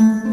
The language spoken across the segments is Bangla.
Mm-hmm.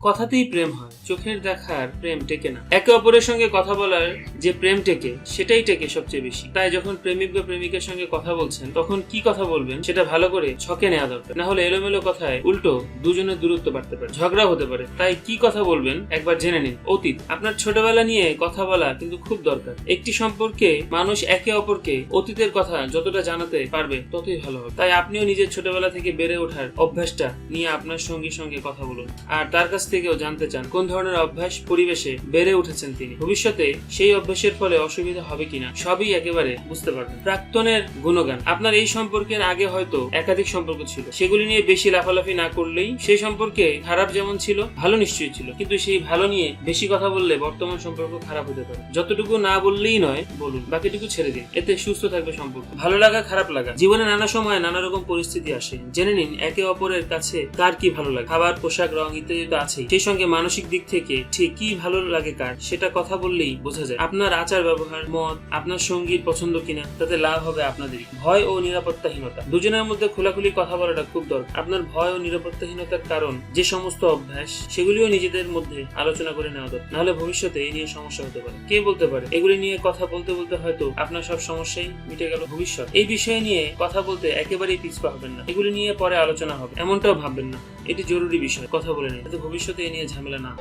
কথাতেই প্রেম হয়, চোখের দেখার প্রেম টেকে না। একে অপরের সঙ্গে কথা বলার যে প্রেম টেকে, সেটাই টেকে সবচেয়ে বেশি। তাই যখন প্রেমিক বা প্রেমিকের সঙ্গে কথা বলছেন, তখন কি কথা বলবেন সেটা ভালো করে ছকে নেওয়া দরকার। না হলে এলোমেলো কথায় উল্টো দুজনের দূরত্ব বাড়তে পারে ঝগড়া হতে পারে। তাই কি কথা বলবেন একবার জেনে নিন। অতীত, আপনার ছোটবেলা নিয়ে কথা বলা কিন্তু খুব দরকার। একটি সম্পর্কে মানুষ একে অপরকে অতীতের কথা যতটা জানাতে পারবে, ততই ভালো হবে। তাই আপনিও নিজের ছোটবেলা থেকে বেড়ে ওঠার অভ্যাসটা নিয়ে আপনার সঙ্গীর সঙ্গে কথা বলুন। আর তার কাছ থেকেও জানতে চান কোন ধরনের অভ্যাস পরিবেশে বেড়ে উঠেছেন তিনি। ভবিষ্যতে সেই অভ্যাসের ফলে অসুবিধা হবে কিনা, সবই একেবারে বুঝতে পারবেন। প্রাক্তনের গুণগান, আপনার এই সম্পর্কের আগে হয়তো একাধিক সম্পর্ক ছিল। সেগুলি নিয়ে বেশি লাফালাফি না করলেই সেই সম্পর্কে খারাপ যেমন ছিল, ভালো নিশ্চয়ই ছিল। কিন্তু সেই ভালো নিয়ে বেশি কথা বললে বর্তমান সম্পর্ক খারাপ হতে পারে। যতটুকু না বললেই নয়, বলুন, বাকিটুকু ছেড়ে দিন। এতে সুস্থ থাকবে সম্পর্ক। ভালো লাগা, খারাপ লাগা। জীবনে নানা সময় নানা রকম পরিস্থিতি আসে। জেনে নিন, একে অপরের কাছে কার কি ভালো লাগে? খাবার, পোশাক, রং ইত্যাদি তো আছেই সেই সঙ্গে মানসিক দিক থেকে ঠিক কি ভালো লাগে কার, সেটা কথা বললেই বোঝা যায়। আপনার আচার ব্যবহার মত আপনার সঙ্গীর পছন্দ কিনা, তাতে লাভ হবে আপনাদেরই। ভয় ও নিরাপত্তাহীনতা। দুজনের মধ্যে খোলাখুলি কথা বলাটা খুব দরকার। আপনার ভয় ও নিরাপত্তাহীনতার কারণ যে সমস্ত অভ্যাস, সেগুলিও নিজেদের মধ্যে আলোচনা করে নেওয়া দরকার। নাহলে ভবিষ্যতে এই নিয়ে সমস্যা হতে পারে। কে বলতে পারে? এগুলি নিয়ে কথা বলতে বলতে হয়তো আপনার সব সমস্যাই মিটে গেল ভবিষ্যৎ। এই বিষয় নিয়ে কথা বলতে একেবারেই পিছপা হবেন না। এগুলি নিয়ে পরে আলোচনা হবে। এমনটাও ভাববেন না। এটি জরুরি বিষয়। কথা বলে নিন। যাতে ভবিষ্যতে এ নিয়ে ঝামেলা না।